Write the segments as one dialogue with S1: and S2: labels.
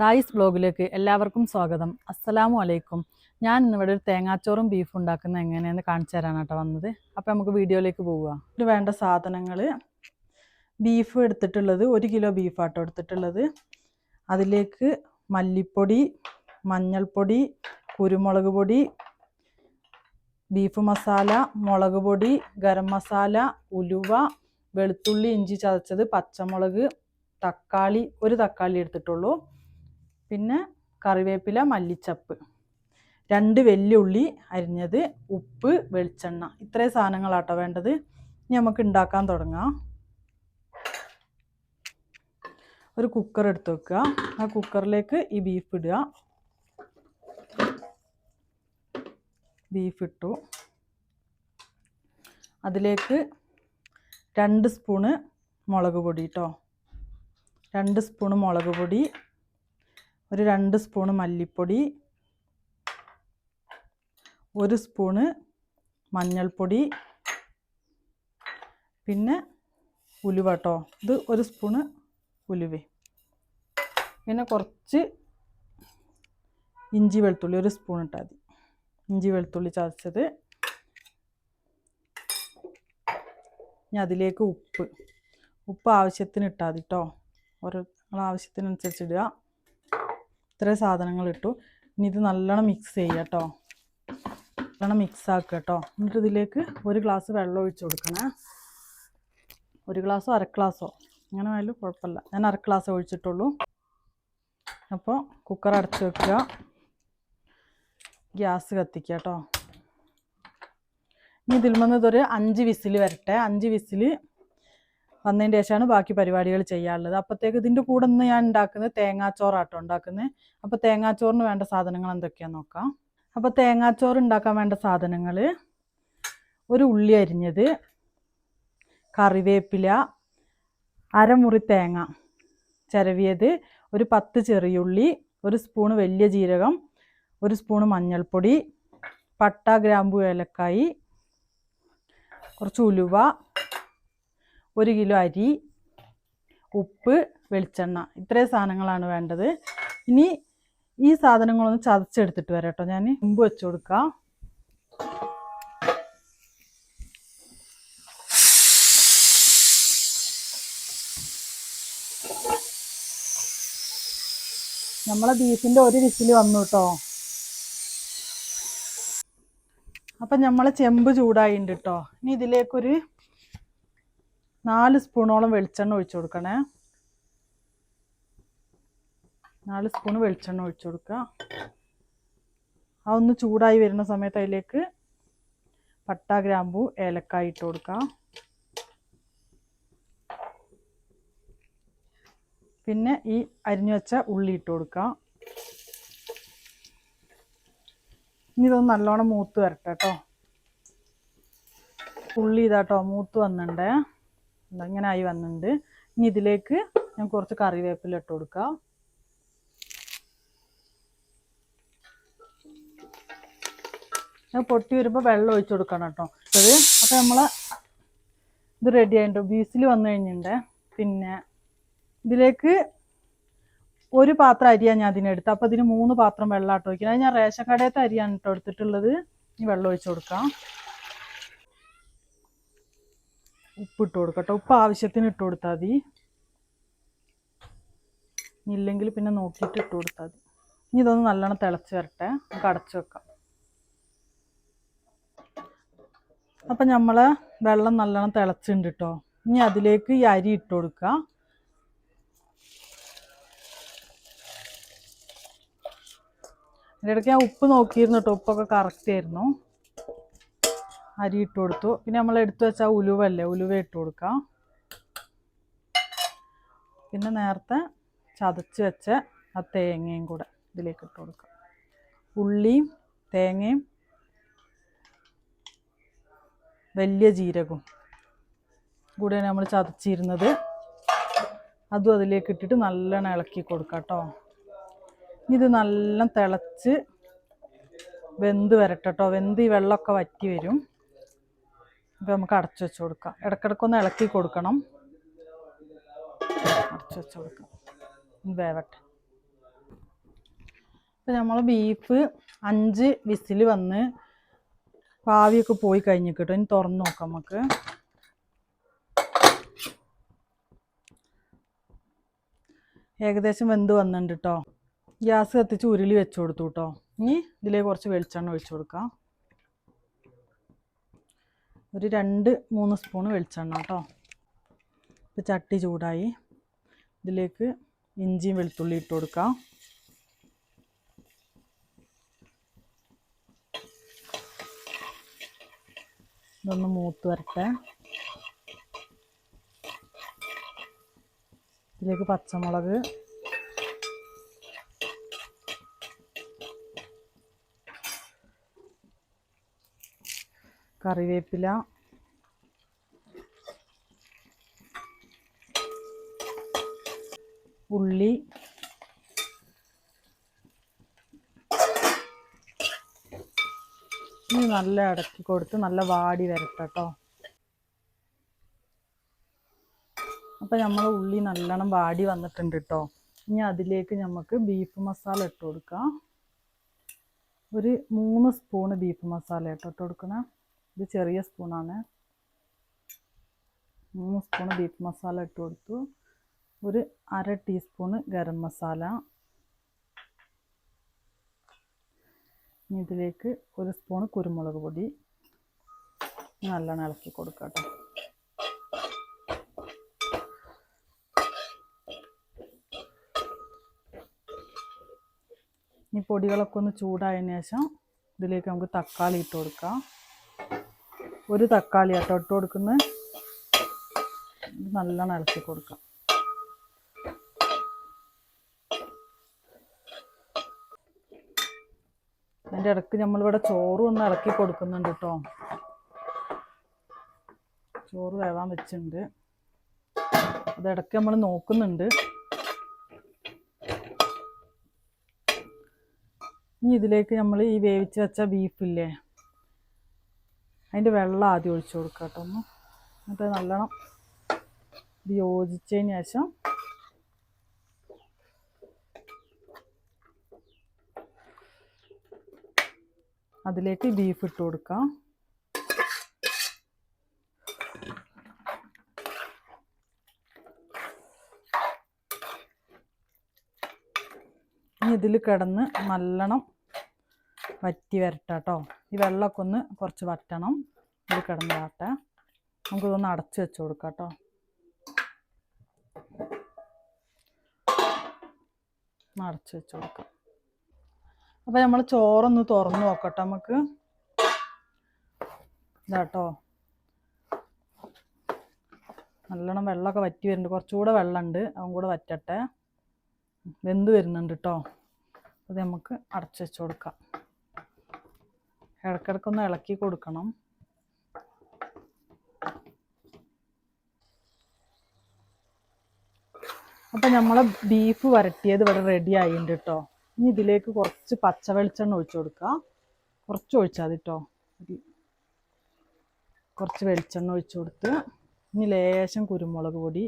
S1: തായിസ് ബ്ലോഗിലേക്ക് എല്ലാവർക്കും സ്വാഗതം. അസ്സലാമു അലൈക്കും. ഞാൻ ഇന്നിവിടെ ഒരു തേങ്ങാച്ചോറും ബീഫും ഉണ്ടാക്കുന്ന എങ്ങനെയാണെന്ന് കാണിച്ചു തരാനാണ് കേട്ടോ വന്നത്. അപ്പോൾ നമുക്ക് വീഡിയോയിലേക്ക് പോവുക. ഇതിന് വേണ്ട സാധനങ്ങൾ ബീഫ് എടുത്തിട്ടുള്ളത് ഒരു കിലോ ബീഫാട്ടോ എടുത്തിട്ടുള്ളത്. അതിലേക്ക് മല്ലിപ്പൊടി മഞ്ഞൾപ്പൊടി കുരുമുളക് പൊടി ബീഫ് മസാല മുളക് പൊടി ഗരം മസാല ഉലുവ വെളുത്തുള്ളി ഇഞ്ചി ചതച്ചത് പച്ചമുളക് തക്കാളി ഒരു തക്കാളി എടുത്തിട്ടുള്ളൂ. പിന്നെ കറിവേപ്പില മല്ലിച്ചപ്പ്. രണ്ട് വെല്ലുള്ളി അരിഞ്ഞത് ഉപ്പ് വെളിച്ചെണ്ണ. ഇത്രയും സാധനങ്ങളാട്ടോ വേണ്ടത്. ഇനി നമുക്ക് ഉണ്ടാക്കാൻ തുടങ്ങാം. ഒരു കുക്കർ എടുത്ത് വെക്കുക. ആ കുക്കറിലേക്ക് ഈ ബീഫ് ഇടുക. ബീഫ് ഇട്ടു. അതിലേക്ക് രണ്ട് സ്പൂണ് മുളക് പൊടി കേട്ടോ രണ്ട് സ്പൂണ് മുളക് പൊടി ഒരു രണ്ട് സ്പൂണ് മല്ലിപ്പൊടി ഒരു സ്പൂണ് മഞ്ഞൾപ്പൊടി പിന്നെ ഉലുവ കേട്ടോ ഇത് ഒരു സ്പൂണ് ഉലുവ. പിന്നെ കുറച്ച് ഇഞ്ചി വെളുത്തുള്ളി ഒരു സ്പൂൺ ഇട്ടാൽ മതി. ഇഞ്ചി വെളുത്തുള്ളി ചതച്ചത്. ഇനി അതിലേക്ക് ഉപ്പ്. ഉപ്പ് ആവശ്യത്തിന് ഇട്ടാൽ മതി കേട്ടോ ഓരോ ആവശ്യത്തിനനുസരിച്ച് ഇടുക. ഇത്രയും സാധനങ്ങൾ ഇട്ടു. ഇനി ഇത് നല്ലോണം മിക്സ് ചെയ്യുക കേട്ടോ നല്ലോണം മിക്സ് ആക്കുക കേട്ടോ എന്നിട്ട് ഇതിലേക്ക് ഒരു ഗ്ലാസ് വെള്ളം ഒഴിച്ചു കൊടുക്കണേ. ഒരു ഗ്ലാസ്സോ അര ഗ്ലാസ്സോ അങ്ങനെ ആയാലും കുഴപ്പമില്ല. ഞാൻ അര ഗ്ലാസ് ഒഴിച്ചിട്ടുള്ളൂ. അപ്പോൾ കുക്കർ അടച്ചു വെക്കുക. ഗ്യാസ് കത്തിക്കുക കേട്ടോ ഇനി ഇതിൽ നിന്ന് ഇതൊരു അഞ്ച് വിസിൽ വരട്ടെ. അഞ്ച് വിസിൽ വന്നതിന് ശേഷമാണ് ബാക്കി പരിപാടികൾ ചെയ്യാറുള്ളത്. അപ്പോഴത്തേക്ക് ഇതിന്റെ കൂടെ നിന്ന് ഞാൻ ഉണ്ടാക്കുന്നത് തേങ്ങാച്ചോറാട്ടോ ഉണ്ടാക്കുന്നത് അപ്പോൾ തേങ്ങാച്ചോറിന് വേണ്ട സാധനങ്ങൾ എന്തൊക്കെയാണെന്ന് നോക്കാം. അപ്പോൾ തേങ്ങാച്ചോറ് ഉണ്ടാക്കാൻ വേണ്ട സാധനങ്ങൾ ഒരു ഉള്ളി അരിഞ്ഞത് കറിവേപ്പില അരമുറി തേങ്ങ ചിരവിയത് ഒരു പത്ത് ചെറിയുള്ളി ഒരു സ്പൂണ് വലിയ ജീരകം ഒരു സ്പൂണ് മഞ്ഞൾപ്പൊടി പട്ട ഗ്രാമ്പു ഏലക്കായി കുറച്ച് ഉലുവ ഒരു കിലോ അരി ഉപ്പ് വെളിച്ചെണ്ണ ഇത്രയും സാധനങ്ങളാണ് വേണ്ടത്. ഇനി ഈ സാധനങ്ങളൊന്ന് ചതച്ചെടുത്തിട്ട് വരാം കേട്ടോ. ഞാൻ മുമ്പ് വെച്ച് കൊടുക്കാം. നമ്മളെ ബീഫിന്റെ ഒരു വിസിൽ വന്നു കേട്ടോ. അപ്പം നമ്മളെ ചെമ്പ് ചൂടായിട്ടുണ്ട് കേട്ടോ. ഇനി ഇതിലേക്കൊരു നാല് സ്പൂണോളം വെളിച്ചെണ്ണ ഒഴിച്ചു കൊടുക്കണേ. നാല് സ്പൂൺ വെളിച്ചെണ്ണ ഒഴിച്ചു കൊടുക്കുക അതൊന്ന് ചൂടായി വരുന്ന സമയത്ത് അതിലേക്ക് പട്ട ഗ്രാമ്പു ഏലക്കായ ഇട്ട് കൊടുക്കുക പിന്നെ ഈ അരിഞ്ഞു വെച്ച ഉള്ളി ഇട്ട് കൊടുക്കുക ഇനി ഇതൊന്ന് നല്ലോണം മൂത്ത് വരട്ടെ കേട്ടോ ഉള്ളി ഇതാട്ടോ മൂത്ത് വന്നിട്ടുണ്ടേ ഇങ്ങനെ ആയി വന്നിട്ടുണ്ട് ഇനി ഇതിലേക്ക് ഞാൻ കുറച്ച് കറിവേപ്പില ഇട്ട് കൊടുക്കാം. പൊട്ടി വരുമ്പോൾ വെള്ളം ഒഴിച്ചു കൊടുക്കണം കേട്ടോ. അത് അപ്പോൾ നമ്മൾ ഇത് റെഡി ആയിട്ടുണ്ട്. ബീസിൽ വന്നു കഴിഞ്ഞിട്ടുണ്ട് പിന്നെ ഇതിലേക്ക് ഒരു പാത്രം അരിയാണ് ഞാൻ അതിനെടുത്ത് അപ്പോൾ ഇതിന് മൂന്ന് പാത്രം വെള്ളം ആട്ടോ വയ്ക്കുന്നത് അത് ഞാൻ റേഷൻ കടയത്തെ അരിയാണ് കേട്ടോ എടുത്തിട്ടുള്ളത്. ഇനി വെള്ളം ഒഴിച്ചു കൊടുക്കാം. ഉപ്പ് ഇട്ട് കൊടുക്കട്ടോ. ഉപ്പ് ആവശ്യത്തിന് ഇട്ട് കൊടുത്താൽ മതി. ഇല്ലെങ്കിൽ പിന്നെ നോക്കിയിട്ട് ഇട്ട് കൊടുത്താൽ മതി. ഇനി ഇതൊന്ന് നല്ലോണം തിളച്ച് വരട്ടെ. നമുക്ക് അടച്ചു വെക്കാം. അപ്പം നമ്മൾ വെള്ളം നല്ലോണം തിളച്ചിട്ടുണ്ട് കേട്ടോ ഇനി അതിലേക്ക് ഈ അരി ഇട്ട് കൊടുക്കുക ഇടയ്ക്ക് ഞാൻ ഉപ്പ് നോക്കിയിരുന്നു കേട്ടോ ഉപ്പൊക്കെ കറക്റ്റ് ആയിരുന്നു. അരി ഇട്ട് കൊടുത്തു. പിന്നെ നമ്മൾ എടുത്തു വെച്ച ഉലുവ അല്ലേ ഉലുവ ഇട്ട് കൊടുക്കാം. പിന്നെ നേരത്തെ ചതച്ച് വെച്ച ആ തേങ്ങയും കൂടെ ഇതിലേക്ക് ഇട്ട് കൊടുക്കാം. ഉള്ളിയും തേങ്ങയും വലിയ ജീരകവും കൂടെയാണ് നമ്മൾ ചതച്ചിരുന്നത്. അതും അതിലേക്ക് ഇട്ടിട്ട് നല്ലോണം ഇളക്കി കൊടുക്കാം കേട്ടോ. ഇത് നല്ല തിളച്ച് വെന്ത് വരട്ടെ കേട്ടോ. വെന്ത് ഈ വെള്ളമൊക്കെ വറ്റി വരും. അപ്പോൾ നമുക്ക് അടച്ചു വെച്ച് കൊടുക്കാം. ഇടക്കിടക്കൊന്ന് ഇളക്കി കൊടുക്കണം. അടച്ചു വെച്ച് കൊടുക്കാം. വേവട്ടെ. ഇപ്പം നമ്മൾ ബീഫ് അഞ്ച് വിസിൽ വന്ന് പാവിയൊക്കെ പോയി കഴിഞ്ഞ് കിട്ടും. ഇനി തുറന്ന് നോക്കാം നമുക്ക്. ഏകദേശം വെന്ത് വന്നിട്ടുണ്ട് കേട്ടോ ഗ്യാസ് കത്തിച്ച് ഉരുളി വെച്ച് കൊടുത്തു കേട്ടോ ഇനി ഇതിലേക്ക് കുറച്ച് വെളിച്ചെണ്ണ ഒഴിച്ചു കൊടുക്കാം. ഒരു രണ്ട് മൂന്ന് സ്പൂൺ വെളിച്ചെണ്ണ കേട്ടോ. ഇപ്പോൾ ചട്ടി ചൂടായി. ഇതിലേക്ക് ഇഞ്ചിയും വെളുത്തുള്ളി ഇട്ട് കൊടുക്കാം. ഇതൊന്ന് മൂത്ത് വരട്ടെ. ഇതിലേക്ക് പച്ചമുളക് കറിവേപ്പില. ഉള്ളി. ഇനി നല്ല ഇടക്കി കൊടുത്ത് നല്ല വാടി വരട്ടോ അപ്പൊ നമ്മൾ ഉള്ളി നല്ലോണം വാടി വന്നിട്ടുണ്ട് കേട്ടോ ഇനി അതിലേക്ക് നമുക്ക് ബീഫ് മസാല ഇട്ട് കൊടുക്കാം. ഒരു മൂന്ന് സ്പൂണ് ബീഫ് മസാല ഇട്ടിട്ട് ഇട്ട് കൊടുക്കണേ. ഇത് ചെറിയ സ്പൂണാണ്. മൂന്ന് സ്പൂൺ ബീഫ് മസാല ഇട്ട് കൊടുത്തു. ഒരു അര ടീസ്പൂണ് ഗരം മസാല ഇതിലേക്ക് ഒരു സ്പൂണ് കുരുമുളക് പൊടി. നല്ലോണം ഇളക്കി കൊടുക്കാം കേട്ടോ. ഈ പൊടികളൊക്കെ ഒന്ന് ചൂടായതിനു ശേഷം ഇതിലേക്ക് നമുക്ക് തക്കാളി ഇട്ട് കൊടുക്കാം. ഒരു തക്കാളി ആട്ടോ ഇട്ട് കൊടുക്കുന്നത് നല്ലോണം ഇളക്കി കൊടുക്കാം. അതിന്റെ ഇടയ്ക്ക് നമ്മളിവിടെ ചോറും ഒന്ന് ഇളക്കി കൊടുക്കുന്നുണ്ട് കേട്ടോ ചോറ് വേവാൻ വെച്ചിട്ടുണ്ട്. അത് ഇടയ്ക്ക് നമ്മൾ നോക്കുന്നുണ്ട്. ഇനി ഇതിലേക്ക് നമ്മൾ ഈ വേവിച്ച് വെച്ച ബീഫില്ലേ അതിന്റെ വെള്ളം ആദ്യം ഒഴിച്ചു കൊടുക്കുക കേട്ടോ ഒന്ന്. എന്നിട്ട് നല്ലോണം ഇത് യോജിച്ചതിന് ശേഷം അതിലേക്ക് ബീഫ് ഇട്ട് കൊടുക്കാം ഇനി ഇതിൽ കിടന്ന് നല്ലോണം വറ്റി വരട്ടെ കേട്ടോ ഈ വെള്ളമൊക്കെ ഒന്ന് കുറച്ച് വറ്റണം. ഇത് കിടന്ന് വരട്ടെ നമുക്കിതൊന്ന് അടച്ച് വെച്ച് കൊടുക്കാം കേട്ടോ അടച്ച് വെച്ച് കൊടുക്കാം. അപ്പം നമ്മൾ ചോറൊന്ന് തുറന്ന് നോക്കട്ടെ നമുക്ക്. ഇതാട്ടോ നല്ലോണം വെള്ളമൊക്കെ വറ്റി വരുന്നുണ്ട്. കുറച്ചുകൂടെ വെള്ളമുണ്ട്. അതും കൂടെ വറ്റട്ടെ. വെന്ത് വരുന്നുണ്ട് കേട്ടോ അത് നമുക്ക് അടച്ചു വെച്ച് കൊടുക്കാം. ഇടയ്ക്കിടയ്ക്കൊന്ന് ഇളക്കി കൊടുക്കണം. അപ്പം നമ്മളെ ബീഫ് വരട്ടിയത് ഇവിടെ റെഡി ആയിട്ടുണ്ട് കേട്ടോ ഇനി ഇതിലേക്ക് കുറച്ച് പച്ച വെളിച്ചെണ്ണ ഒഴിച്ചു കൊടുക്കുക. കുറച്ച് ഒഴിച്ചാൽ കേട്ടോ കുറച്ച് വെളിച്ചെണ്ണ ഒഴിച്ചു കൊടുത്ത് ഇനി ലേശം കുരുമുളക് പൊടി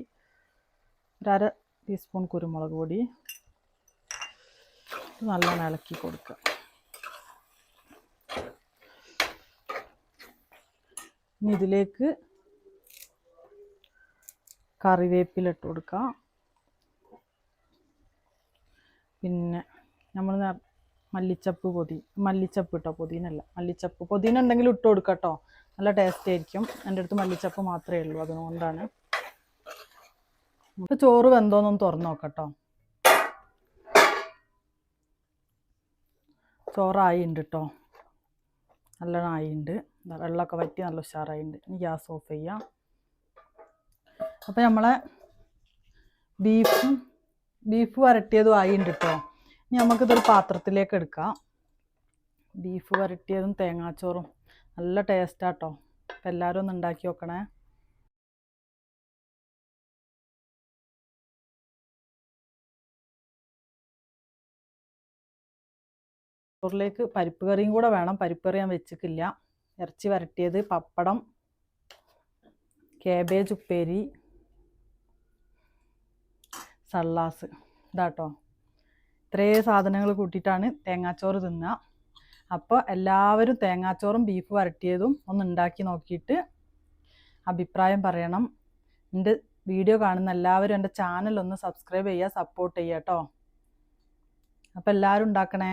S1: ഒരര ടീസ്പൂൺ കുരുമുളക് പൊടി. നല്ലോണം ഇളക്കി കൊടുക്കുക. ഇനി ഇതിലേക്ക് കറിവേപ്പില ഇട്ട് കൊടുക്കാം. പിന്നെ നമ്മൾ മല്ലിച്ചപ്പ് പൊതി മല്ലിച്ചപ്പ് ഇട്ടോ പൊതിനല്ല മല്ലിച്ചപ്പ് പൊതിന ഉണ്ടെങ്കിൽ ഇട്ട് കൊടുക്കാം കേട്ടോ നല്ല ടേസ്റ്റ് ആയിരിക്കും. എന്റെ അടുത്ത് മല്ലിച്ചപ്പ് മാത്രമേ ഉള്ളൂ അതുകൊണ്ടാണ്. നമുക്ക് ചോറ് വെന്തോന്നൊന്ന് തുറന്ന് നോക്കട്ടോ ചോറായിണ്ട് കേട്ടോ നല്ലോണം ആയിണ്ട്. ദാ വെള്ളമൊക്കെ വറ്റി നല്ല ഉഷാറായിട്ടുണ്ട് ഇനി ഗ്യാസ് ഓഫ് ചെയ്യാം. അപ്പം നമ്മളെ ബീഫും ബീഫ് വരട്ടിയതും ആയിണ്ട് കേട്ടോ ഇനി നമുക്കിതൊരു പാത്രത്തിലേക്ക് എടുക്കാം. ബീഫ് വരട്ടിയതും തേങ്ങാച്ചോറും നല്ല ടേസ്റ്റാട്ടോ അപ്പം എല്ലാവരും ഒന്ന് ഉണ്ടാക്കി നോക്കണേ. ചോറിലേക്ക് പരിപ്പ് കറിയും കൂടെ വേണം. പരിപ്പ് കറി ഞാൻ വെച്ചിട്ടില്ല. ഇറച്ചി വരട്ടിയത് പപ്പടം കേബേജ് ഉപ്പേരി സള്ളാസ്. ഇതാട്ടോ. ഇത്രേ സാധനങ്ങൾ കൂട്ടിയിട്ടാണ് തേങ്ങാച്ചോറ് തിന്നുക അപ്പോൾ എല്ലാവരും തേങ്ങാച്ചോറും ബീഫ് വരട്ടിയതും ഒന്ന് ഉണ്ടാക്കി നോക്കിയിട്ട് അഭിപ്രായം പറയണം. എന്റെ വീഡിയോ കാണുന്ന എല്ലാവരും എന്റെ ചാനൽ ഒന്ന് സബ്സ്ക്രൈബ് ചെയ്യുക സപ്പോർട്ട് ചെയ്യുക കേട്ടോ അപ്പോൾ എല്ലാവരും ഉണ്ടാക്കണേ.